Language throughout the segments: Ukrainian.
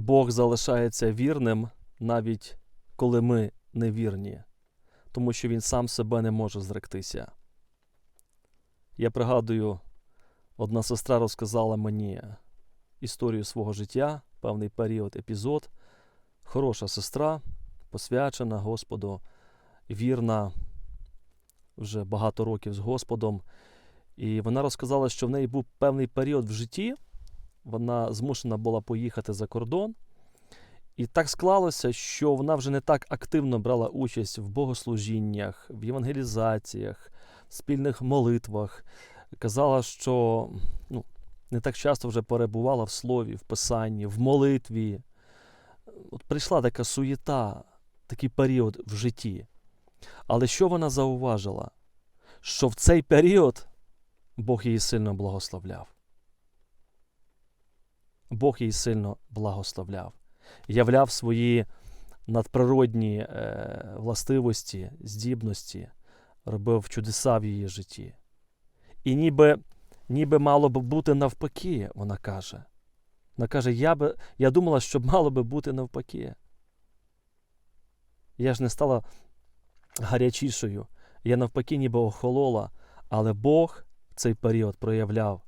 Бог залишається вірним, навіть коли ми невірні, тому що Він сам себе не може зректися. Я пригадую, одна сестра розказала мені історію свого життя, певний період, епізод. Хороша сестра, посвячена Господу, вірна вже багато років з Господом. І вона розказала, що в неї був певний період в житті. Вона змушена була поїхати за кордон. І так склалося, що вона вже не так активно брала участь в богослужіннях, в євангелізаціях, в спільних молитвах. Казала, що ну, не так часто вже перебувала в слові, в писанні, в молитві. От прийшла така суєта, такий період в житті. Але що вона зауважила? Що в цей період Бог її сильно благословляв. Бог її сильно благословляв, являв свої надприродні е, властивості, здібності, робив чудеса в її житті. І ніби, ніби мало би бути навпаки, вона каже. Вона каже, я, би, я думала, що мало би бути навпаки. Я ж не стала гарячішою, я навпаки, ніби охолола, але Бог в цей період проявляв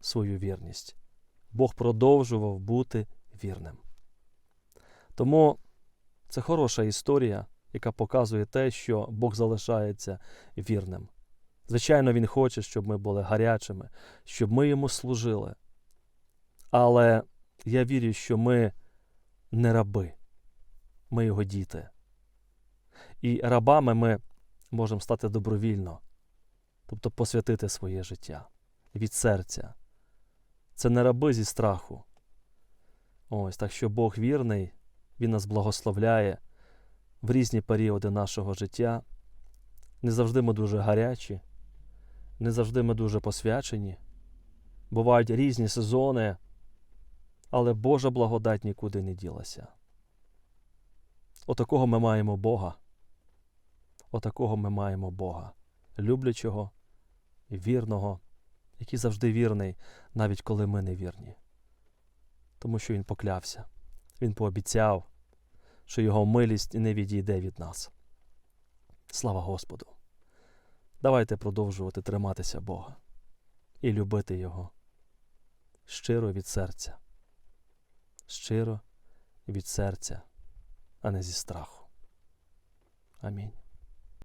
свою вірність. Бог продовжував бути вірним. Тому це хороша історія, яка показує те, що Бог залишається вірним. Звичайно, Він хоче, щоб ми були гарячими, щоб ми йому служили. Але я вірю, що ми не раби, ми його діти. І рабами ми можемо стати добровільно, тобто посвятити своє життя від серця. Це не раби зі страху. Ось так що Бог вірний, Він нас благословляє в різні періоди нашого життя. Не завжди ми дуже гарячі, не завжди ми дуже посвячені. Бувають різні сезони, але Божа благодать нікуди не ділася. Отакого ми маємо Бога. Отакого ми маємо Бога, люблячого вірного, який завжди вірний, навіть коли ми не вірні. Тому що Він поклявся, Він пообіцяв, що Його милість не відійде від нас. Слава Господу! Давайте продовжувати триматися Бога і любити Його щиро від серця, щиро від серця, а не зі страху. Амінь.